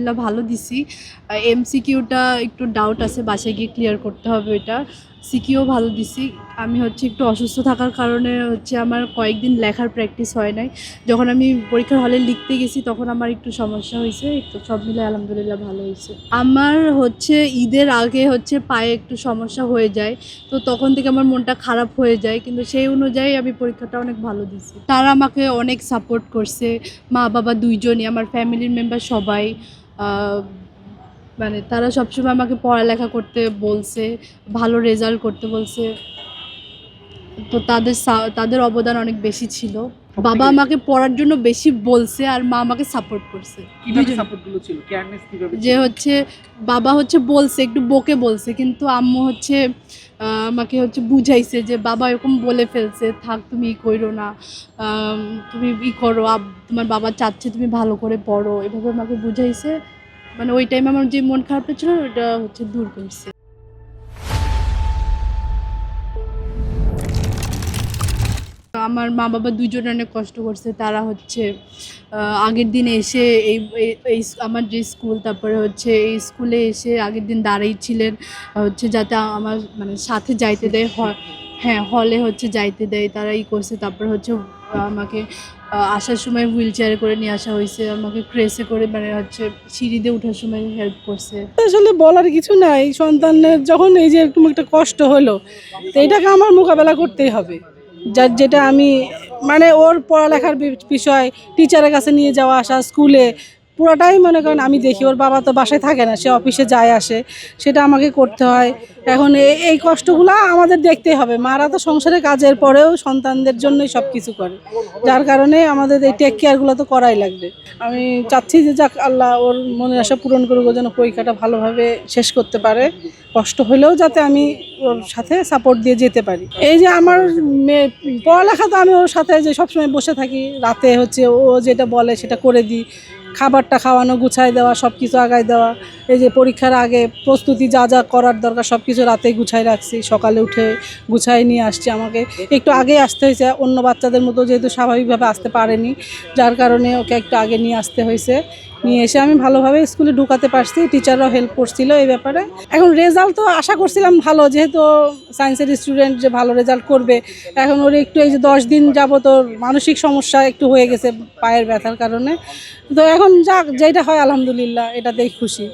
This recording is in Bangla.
আলহামদুলিল্লাহ ভালো দিছি। এমসিকিউটা একটু ডাউট আছে বাসায় গিয়ে ক্লিয়ার করতে হবে এটা সিকিউ ভালো দিছি। আমি হচ্ছে একটু অসুস্থ থাকার কারণে হচ্ছে আমার কয়েকদিন লেখার প্র্যাকটিস হয় নাই। যখন আমি পরীক্ষার হলে লিখতে গেছি তখন আমার একটু সমস্যা হয়েছে। একটু সব মিলে আলহামদুলিল্লাহ ভালো হয়েছে। আমার হচ্ছে ঈদের আগে হচ্ছে পায়ে একটু সমস্যা হয়ে যায়। তো তখন থেকে আমার মনটা খারাপ হয়ে যায়। কিন্তু সেই অনুযায়ী আমি পরীক্ষাটা অনেক ভালো দিছি। তারা আমাকে অনেক সাপোর্ট করছে। মা বাবা দুইজনই, আমার ফ্যামিলির মেম্বার সবাই মানে তারা সবসময় আমাকে পড়ালেখা করতে বলছে ভালো রেজাল্ট করতে বলছে। তো তাদের তাদের অবদান অনেক বেশি ছিল। বাবা আমাকে পড়ার জন্য বেশি বলছে আর মা আমাকে সাপোর্ট করছে। যে হচ্ছে বাবা হচ্ছে বলছে একটু বকে বলছে কিন্তু আম্মু হচ্ছে আহ, আমাকে হচ্ছে বুঝাইছে যে বাবা এরকম বলে ফেলছে থাক তুমি ই করো না। তুমি ই করো তোমার বাবা চাচ্ছে তুমি ভালো করে পড়ো। এভাবে আমাকে বুঝাইছে। মানে ওই টাইমে আমার যে মন খারাপটা ছিল ওটা হচ্ছে দূর করছে। আমার মা বাবা দুজন অনেক কষ্ট করছে। তারা হচ্ছে আগের দিন এসে এই, এই- আমার যে স্কুল, তারপরে হচ্ছে এই স্কুলে এসে আগের দিন দাঁড়াই ছিলেন, হচ্ছে যাতে আমার মানে সাথে যাইতে দেয় হ্যাঁ হলে হচ্ছে যাইতে দেয়, তারা ই করছে। তারপরে হচ্ছে আমাকে আসার সময় হুইল চেয়ারে করে নিয়ে আসা হয়েছে। আমাকে ক্রেসে করে মানে হচ্ছে সিঁড়িতে ওঠার সময় হেল্প করছে। আসলে বলার কিছু নাই। সন্তানের যখন এই যে একটু একটা কষ্ট হলো, তো এটাকে আমার মোকাবেলা করতেই হবে। যার যেটা আমি মানে ওর পড়ালেখার বিষয় টিচারের কাছে নিয়ে যাওয়া আসা স্কুলে পুরোটাই মনে করেন আমি দেখি, ওর বাবা তো বাসায় থাকে না, সে অফিসে যায়, আসে, সেটা আমাকে করতে হয়। এখন এই কষ্টগুলো আমাদের দেখতেই হবে। মারা তো সংসারে কাজের পরেও সন্তানদের জন্যই সব কিছু করে। যার কারণে আমাদের এই টেক কেয়ারগুলো তো করাই লাগবে। আমি চাচ্ছি যে যাক, আল্লাহ ওর মনে আশা পূরণ করুক যেন পরীক্ষাটা ভালোভাবে শেষ করতে পারে। কষ্ট হলেও যাতে আমি ওর সাথে সাপোর্ট দিয়ে যেতে পারি। এই যে আমার মেয়ে, পড়ালেখা তো আমি ওর সাথে যে সবসময় বসে থাকি। রাতে হচ্ছে ও যেটা বলে সেটা করে দিই। খাবারটা খাওয়ানো গুছায় দেওয়া সব কিছু আগায় দেওয়া। এই যে পরীক্ষার আগে প্রস্তুতি যা যা করার দরকার সব কিছু রাতেই গুছাই রাখছি। সকালে উঠে গুছাই নিয়ে আসছি আমাকে। একটু আগে আসতে হয়েছে, অন্য বাচ্চাদের মতো যেহেতু স্বাভাবিকভাবে আসতে পারেনি, যার কারণে ওকে একটু আগে নিয়ে আসতে হয়েছে। নিয়ে এসে আমি ভালোভাবে স্কুলে ঢুকাতে পারছি টিচাররাও হেল্প করছিল এই ব্যাপারে। এখন রেজাল্ট তো আশা করছিলাম ভালো, যেহেতু সায়েন্সের স্টুডেন্ট যে ভালো রেজাল্ট করবে, এখন ওর একটু এই যে দশ দিন যাব তোর মানসিক সমস্যা একটু হয়ে গেছে, পায়ের ব্যথার কারণে। তো এখন যাক যেটা হয় আলহামদুলিল্লাহ, এটাতেই খুশি।